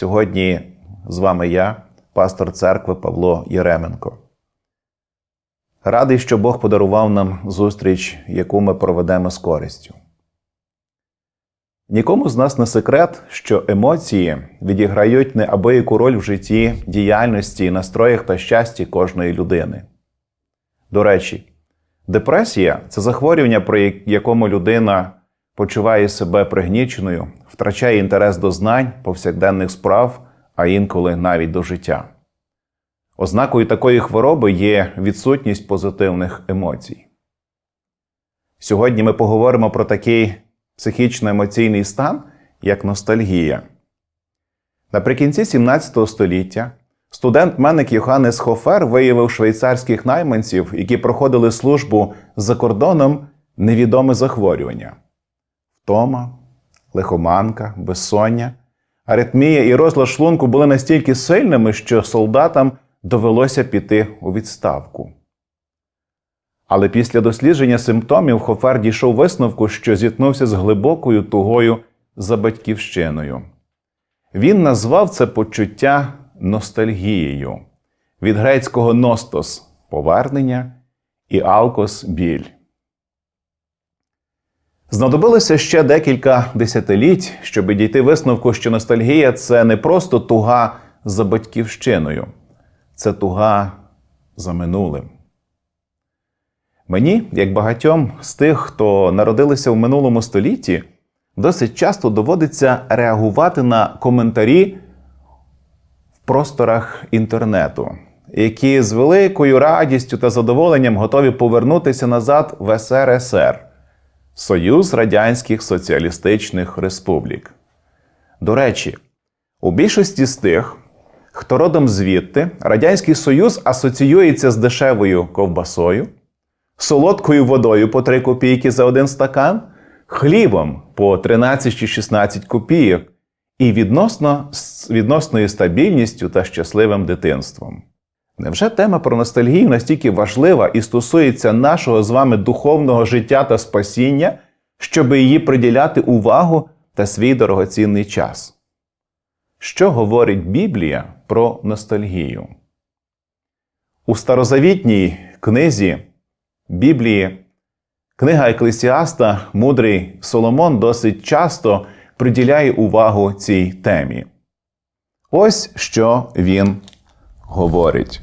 Сьогодні з вами я, пастор церкви Павло Єременко. Радий, що Бог подарував нам зустріч, яку ми проведемо з користю. Нікому з нас не секрет, що емоції відіграють неабияку роль в житті, діяльності, настроях та щасті кожної людини. До речі, депресія це захворювання, при якому людина почуває себе пригніченою, втрачає інтерес до знань, повсякденних справ, а інколи навіть до життя. Ознакою такої хвороби є відсутність позитивних емоцій. Сьогодні ми поговоримо про такий психічно-емоційний стан, як ностальгія. Наприкінці 17 століття студент-меник Йоханнес Хофер виявив швейцарських найманців, які проходили службу за кордоном невідоме захворювання втома, лихоманка, безсоння, аритмія і розлад шлунку були настільки сильними, що солдатам довелося піти у відставку. Але після дослідження симптомів Хофер дійшов висновку, що зіткнувся з глибокою тугою за батьківщиною. Він назвав це почуття ностальгією від грецького ностос повернення і алкос біль. Знадобилося ще декілька десятиліть, щоб дійти висновку, що ностальгія це не просто туга за батьківщиною, це туга за минулим. Мені, як багатьом з тих, хто народилися в минулому столітті, досить часто доводиться реагувати на коментарі в просторах інтернету, які з великою радістю та задоволенням готові повернутися назад в СРСР. Союз Радянських Соціалістичних Республік. До речі, у більшості з тих, хто родом звідти, Радянський Союз асоціюється з дешевою ковбасою, солодкою водою по 3 копійки за один стакан, хлібом по 13 чи 16 копійок і відносно, відносною стабільністю та щасливим дитинством. Невже тема про ностальгію настільки важлива і стосується нашого з вами духовного життя та спасіння, щоб її приділяти увагу та свій дорогоцінний час? Що говорить Біблія про ностальгію? У старозавітній книзі Біблії книга Еклесіаста, мудрий Соломон досить часто приділяє увагу цій темі. Ось що він говорить.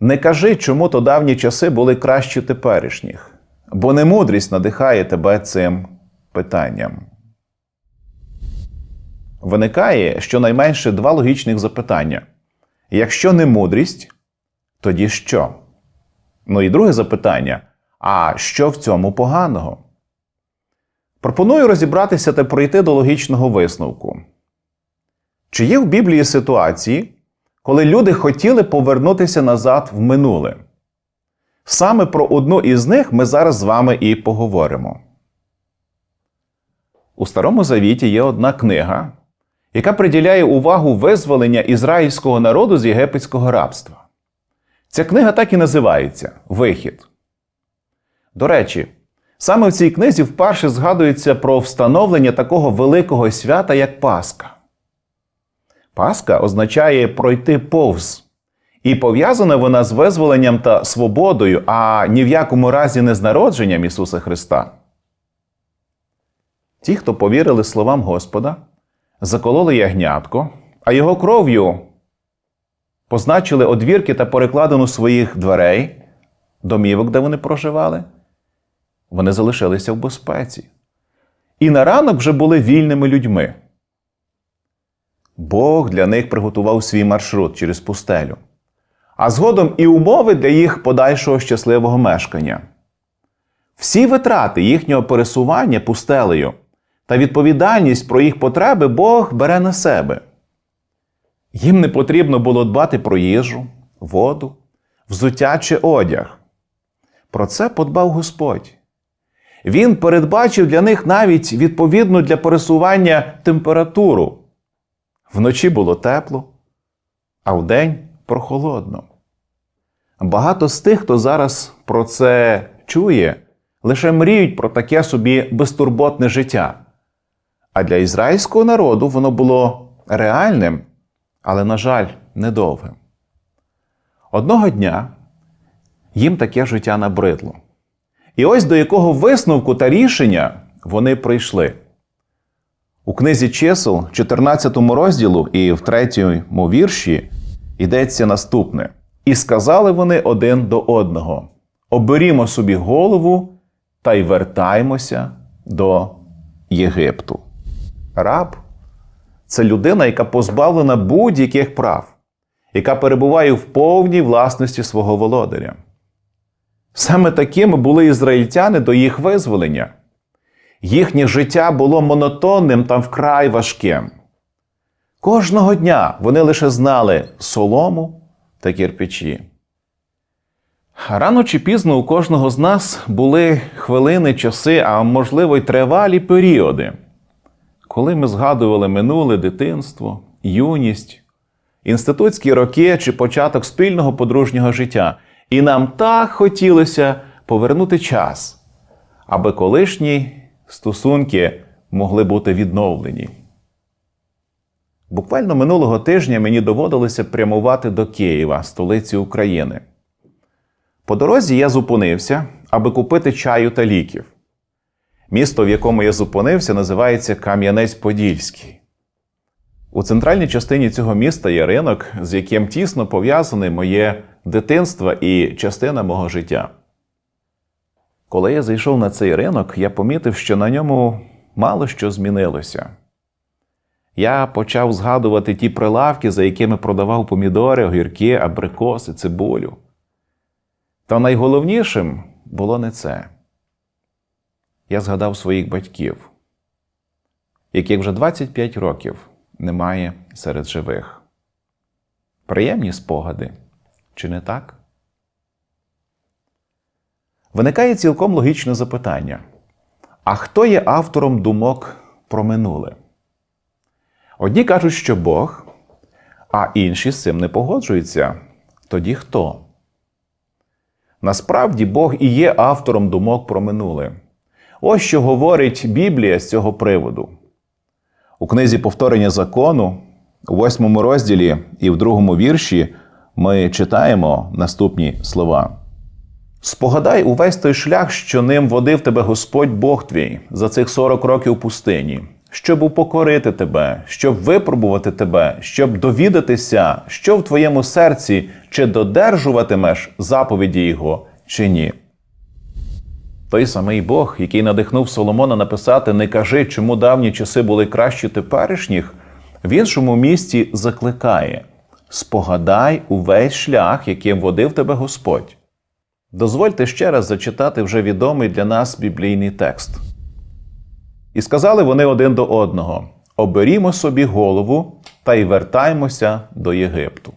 Не кажи, чому то давні часи були кращі теперішніх, бо немудрість надихає тебе цим питанням. Виникає щонайменше два логічних запитання. Якщо не мудрість, тоді що? Ну і друге запитання: а що в цьому поганого? Пропоную розібратися та пройти до логічного висновку. Чи є в Біблії ситуації, коли люди хотіли повернутися назад в минуле? Саме про одну із них ми зараз з вами і поговоримо. У Старому Завіті є одна книга, яка приділяє увагу визволення ізраїльського народу з єгипетського рабства. Ця книга так і називається Вихід. До речі, саме в цій книзі вперше згадується про встановлення такого великого свята, як Пасха. Пасха означає пройти повз. І пов'язана вона з визволенням та свободою, а ні в якому разі не з народженням Ісуса Христа. Ті, хто повірили словам Господа, закололи ягнятко, а його кров'ю позначили одвірки та перекладину своїх дверей, домівок, де вони проживали, вони залишилися в безпеці. І на ранок вже були вільними людьми. Бог для них приготував свій маршрут через пустелю, а згодом і умови для їх подальшого щасливого мешкання. Всі витрати їхнього пересування пустелею та відповідальність про їх потреби Бог бере на себе. Їм не потрібно було дбати про їжу, воду, взуття чи одяг. Про це подбав Господь. Він передбачив для них навіть відповідну для пересування температуру. Вночі було тепло, а вдень прохолодно. Багато з тих, хто зараз про це чує, лише мріють про таке собі безтурботне життя. А для ізраїльського народу воно було реальним, але, на жаль, недовгим. Одного дня їм таке життя набридло. І ось до якого висновку та рішення вони прийшли. У книзі чисел, 14 розділу і в 3 вірші йдеться наступне: І сказали вони один до одного: Оберімо собі голову та й вертаємося до Єгипту. Раб це людина, яка позбавлена будь-яких прав, яка перебуває в повній власності свого володаря. Саме такими були ізраїльтяни до їх визволення. Їхнє життя було монотонним та вкрай важким. Кожного дня вони лише знали солому та кірпичі. Рано чи пізно у кожного з нас були хвилини, часи, а можливо й тривалі періоди, коли ми згадували минуле дитинство, юність, інститутські роки чи початок спільного подружнього життя, і нам так хотілося повернути час, аби колишні стосунки могли бути відновлені. Буквально минулого тижня мені доводилося прямувати до Києва, столиці України. По дорозі я зупинився, аби купити чаю та ліків. Місто, в якому я зупинився, називається Кам'янець-Подільський. У центральній частині цього міста є ринок, з яким тісно пов'язане моє дитинство і частина мого життя. Коли я зайшов на цей ринок, я помітив, що на ньому мало що змінилося. Я почав згадувати ті прилавки, за якими продавав помідори, огірки, абрикоси, цибулю. Та найголовнішим було не це. Я згадав своїх батьків, яких вже 25 років немає серед живих. Приємні спогади, чи не так? Виникає цілком логічне запитання: а хто є автором думок про минуле? Одні кажуть, що Бог, а інші з цим не погоджуються. Тоді хто? Насправді Бог і є автором думок про минуле. Ось що говорить Біблія з цього приводу. У книзі повторення закону, у восьмому розділі і в другому вірші, ми читаємо наступні слова. Спогадай увесь той шлях, що ним водив тебе Господь Бог твій за цих 40 років пустині, щоб упокорити тебе, щоб випробувати тебе, щоб довідатися, що в твоєму серці, чи додержуватимеш заповіді Його, чи ні. Той самий Бог, який надихнув Соломона написати Не кажи, чому давні часи були кращі теперішніх, в іншому місці закликає Спогадай увесь шлях, яким водив тебе Господь. Дозвольте ще раз зачитати вже відомий для нас біблійний текст. І сказали вони один до одного: Оберімо собі голову та й вертаймося до Єгипту.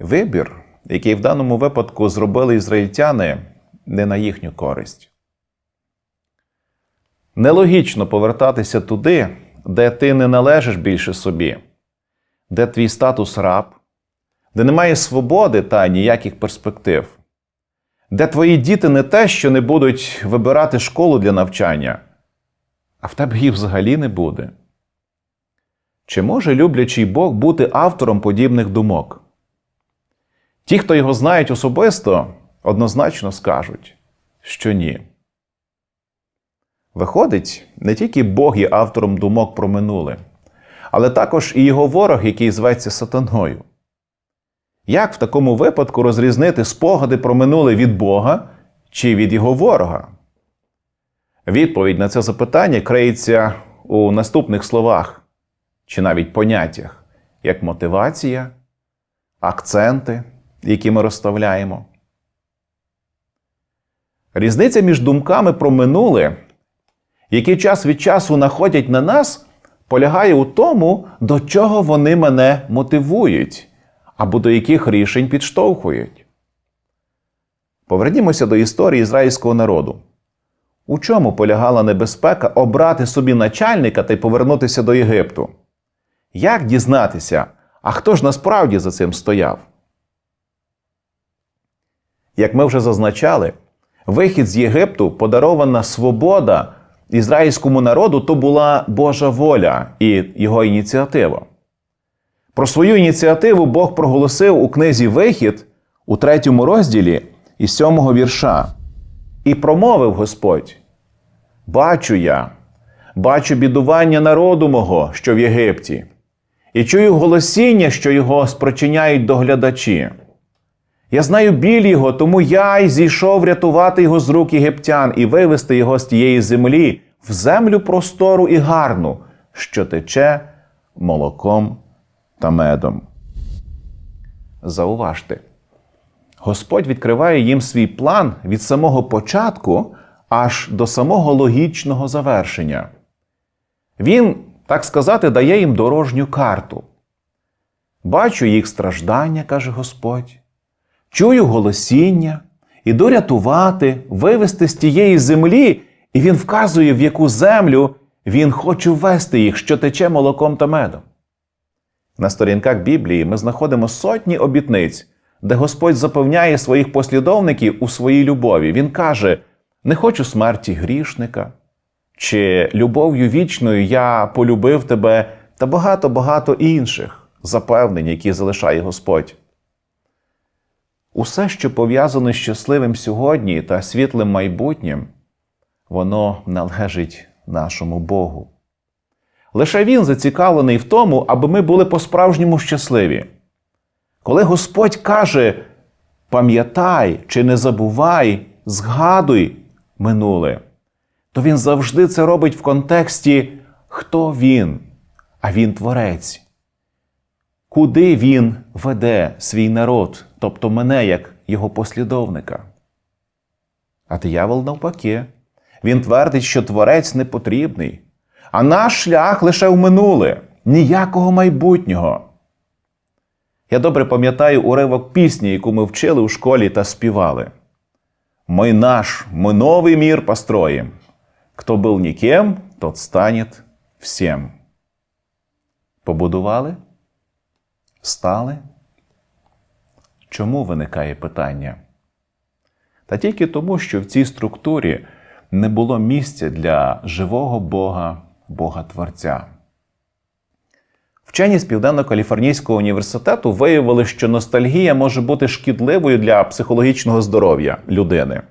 Вибір, який в даному випадку зробили ізраїльтяни, не на їхню користь. Нелогічно повертатися туди, де ти не належиш більше собі, де твій статус раб, де немає свободи та ніяких перспектив, де твої діти не те, що не будуть вибирати школу для навчання, а в тебе їх взагалі не буде. Чи може люблячий Бог бути автором подібних думок? Ті, хто його знають особисто, однозначно скажуть, що ні. Виходить, не тільки Бог є автором думок про минуле, але також і його ворог, який зветься сатаною. Як в такому випадку розрізнити спогади про минуле від Бога чи від його ворога? Відповідь на це запитання криється у наступних словах чи навіть поняттях, як мотивація, акценти, які ми розставляємо. Різниця між думками про минуле, які час від часу находять на нас, полягає у тому, до чого вони мене мотивують або до яких рішень підштовхують. Повернімося до історії ізраїльського народу. У чому полягала небезпека обрати собі начальника та й повернутися до Єгипту? Як дізнатися, а хто ж насправді за цим стояв? Як ми вже зазначали, вихід з Єгипту подарована свобода ізраїльському народу то була Божа воля і його ініціатива. Про свою ініціативу Бог проголосив у книзі Вихід у третьому розділі із сьомого вірша. І промовив Господь: Бачу я, бачу бідування народу мого, що в Єгипті, і чую голосіння, що його спричиняють доглядачі. Я знаю біль його, тому я й зійшов рятувати його з рук єгиптян і вивести його з тієї землі в землю простору і гарну, що тече молоком та медом. Зауважте, Господь відкриває їм свій план від самого початку аж до самого логічного завершення. Він, так сказати, дає їм дорожню карту. Бачу їх страждання, каже Господь. Чую голосіння, іду рятувати, вивести з тієї землі, і він вказує, в яку землю він хоче ввести їх, що тече молоком та медом. На сторінках Біблії ми знаходимо сотні обітниць, де Господь запевняє своїх послідовників у своїй любові. Він каже: Не хочу смерті грішника, чи любов'ю вічною я полюбив тебе та багато-багато інших запевнень, які залишає Господь. Усе, що пов'язано з щасливим сьогодні та світлим майбутнім, воно належить нашому Богу. Лише Він зацікавлений в тому, аби ми були по-справжньому щасливі. Коли Господь каже, пам'ятай чи не забувай, згадуй минуле, то Він завжди це робить в контексті, хто Він, а Він Творець. Куди Він веде свій народ, тобто мене як його послідовника? А диявол навпаки. Він твердить, що творець не потрібний, а наш шлях лише в минуле, ніякого майбутнього. Я добре пам'ятаю уривок пісні, яку ми вчили у школі та співали. Ми наш, мы новый мир построим. Кто был никем, тот станет всем. Побудували? Стали? Чому виникає питання? Та тільки тому, що в цій структурі не було місця для живого Бога, Бога Творця. Вчені з Південно-Каліфорнійського університету виявили, що ностальгія може бути шкідливою для психологічного здоров'я людини.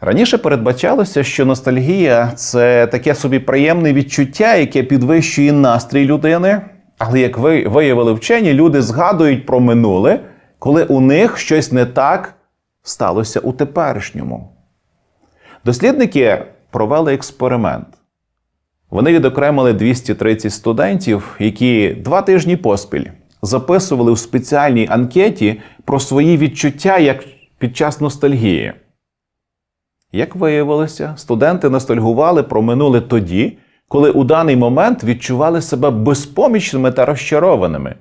Раніше передбачалося, що ностальгія це таке собі приємне відчуття, яке підвищує настрій людини. Але як ви виявили вчені, люди згадують про минуле, коли у них щось не так сталося у теперішньому. Дослідники провели експеримент. Вони відокремили 230 студентів, які два тижні поспіль записували в спеціальній анкеті про свої відчуття як під час ностальгії. Як виявилося, студенти ностальгували про минуле тоді, коли у даний момент відчували себе безпомічними та розчарованими.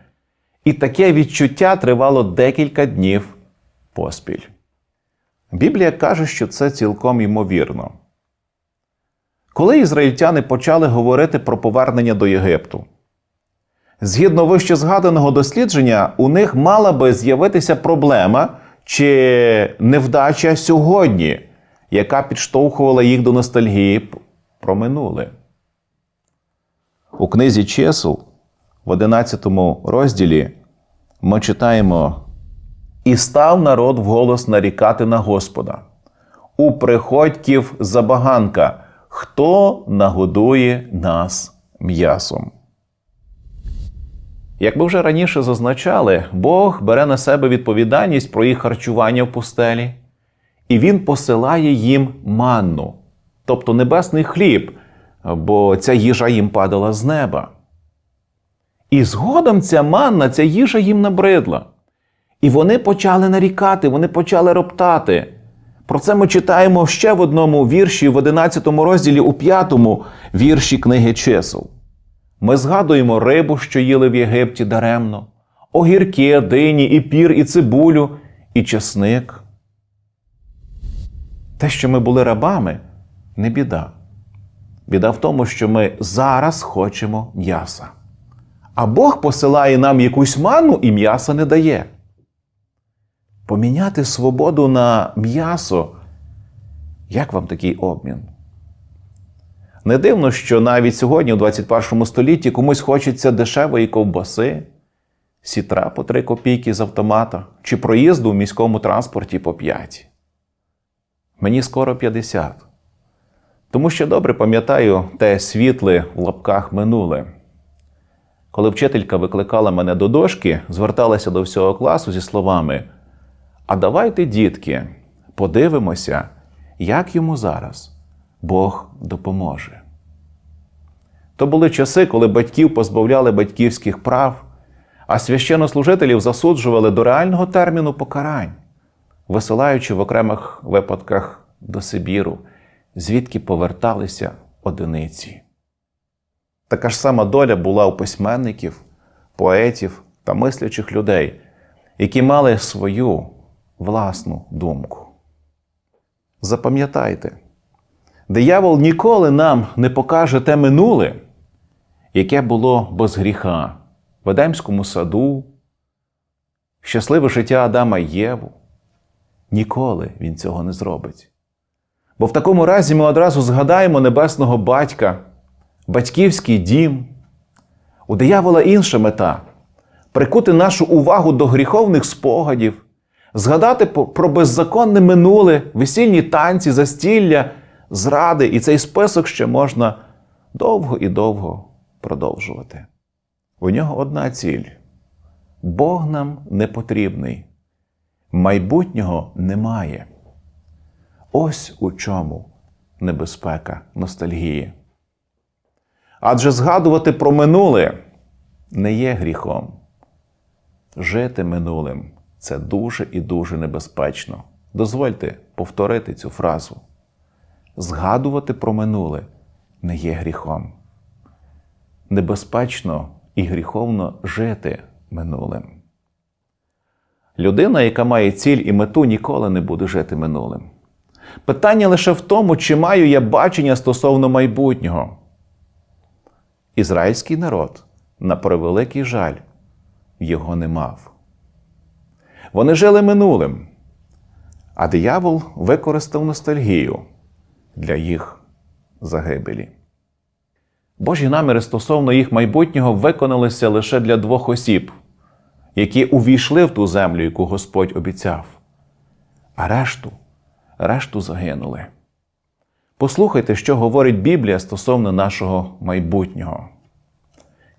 І таке відчуття тривало декілька днів поспіль. Біблія каже, що це цілком ймовірно. Коли ізраїльтяни почали говорити про повернення до Єгипту, згідно вище згаданого дослідження, у них мала би з'явитися проблема чи невдача сьогодні, яка підштовхувала їх до ностальгії про минуле. У книзі чисел в 11 розділі ми читаємо і став народ вголос нарікати на Господа. У приходьків забаганка, хто нагодує нас м'ясом. Як ми вже раніше зазначали, Бог бере на себе відповідальність про їх харчування в пустелі, і Він посилає їм манну, тобто небесний хліб, бо ця їжа їм падала з неба. І згодом ця манна, ця їжа їм набридла. І вони почали нарікати, вони почали роптати. Про це ми читаємо ще в одному вірші, в 11 розділі, у 5 вірші книги чисел. Ми згадуємо рибу, що їли в Єгипті даремно, огірки, дині, і пір, і цибулю, і чесник. Те, що ми були рабами, не біда. Біда в тому, що ми зараз хочемо м'яса. А Бог посилає нам якусь ману і м'яса не дає. Поміняти свободу на м'ясо. Як вам такий обмін? Не дивно, що навіть сьогодні, у 21 столітті, комусь хочеться дешевої ковбаси, сітра по 3 копійки з автомата чи проїзду в міському транспорті по 5. Мені скоро 50. Тому що добре пам'ятаю те світле в лапках минуле. Коли вчителька викликала мене до дошки, зверталася до всього класу зі словами: А давайте, дітки, подивимося, як йому зараз Бог допоможе. То були часи, коли батьків позбавляли батьківських прав, а священнослужителів засуджували до реального терміну покарань, висилаючи в окремих випадках до Сибіру, звідки поверталися одиниці. Така ж сама доля була у письменників, поетів та мислячих людей, які мали свою власну думку. Запам'ятайте, диявол ніколи нам не покаже те минуле, яке було без гріха в Едемському саду, щасливе життя Адама і Єву. Ніколи він цього не зробить. Бо в такому разі ми одразу згадаємо небесного батька, батьківський дім. У диявола інша мета прикути нашу увагу до гріховних спогадів, згадати про беззаконне минуле, весільні танці, застілля, зради, і цей список ще можна довго і довго продовжувати. У нього одна ціль: Бог нам не потрібний, майбутнього немає. Ось у чому небезпека ностальгії. Адже згадувати про минуле не є гріхом. Жити минулим це дуже і дуже небезпечно. Дозвольте повторити цю фразу. Згадувати про минуле не є гріхом. Небезпечно і гріховно жити минулим. Людина, яка має ціль і мету, ніколи не буде жити минулим. Питання лише в тому, чи маю я бачення стосовно майбутнього. Ізраїльський народ, на превеликий жаль, його не мав. Вони жили минулим, а диявол використав ностальгію для їх загибелі. Божі наміри стосовно їх майбутнього виконалися лише для двох осіб, які увійшли в ту землю, яку Господь обіцяв, а решту, решту загинули. Послухайте, що говорить Біблія стосовно нашого майбутнього.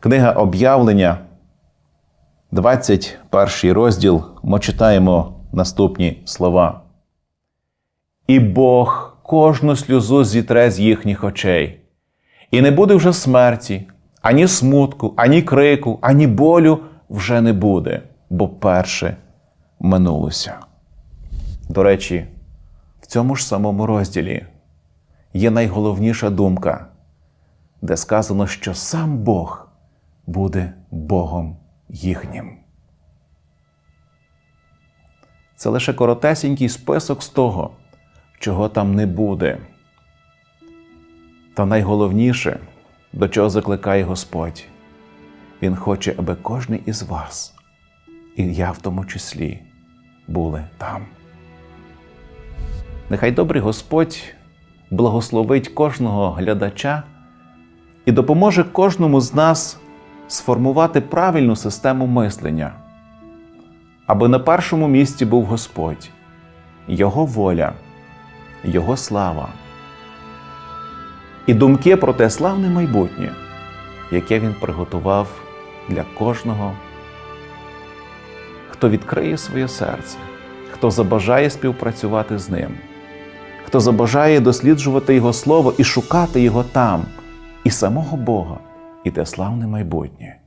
Книга об'явлення, 21 розділ, ми читаємо наступні слова. І Бог кожну сльозу зітре з їхніх очей, і не буде вже смерті, ані смутку, ані крику, ані болю вже не буде, бо перше минулося. До речі, в цьому ж самому розділі є найголовніша думка, де сказано, що сам Бог буде Богом їхнім. Це лише коротесенький список з того, чого там не буде. Та найголовніше, до чого закликає Господь, Він хоче, аби кожен із вас, і я в тому числі, були там. Нехай добрий Господь благословить кожного глядача і допоможе кожному з нас сформувати правильну систему мислення, аби на першому місці був Господь, Його воля, Його слава. І думки про те славне майбутнє, яке Він приготував для кожного, хто відкриє своє серце, хто забажає співпрацювати з ним хто забажає досліджувати Його Слово і шукати Його там, і самого Бога, і те славне майбутнє.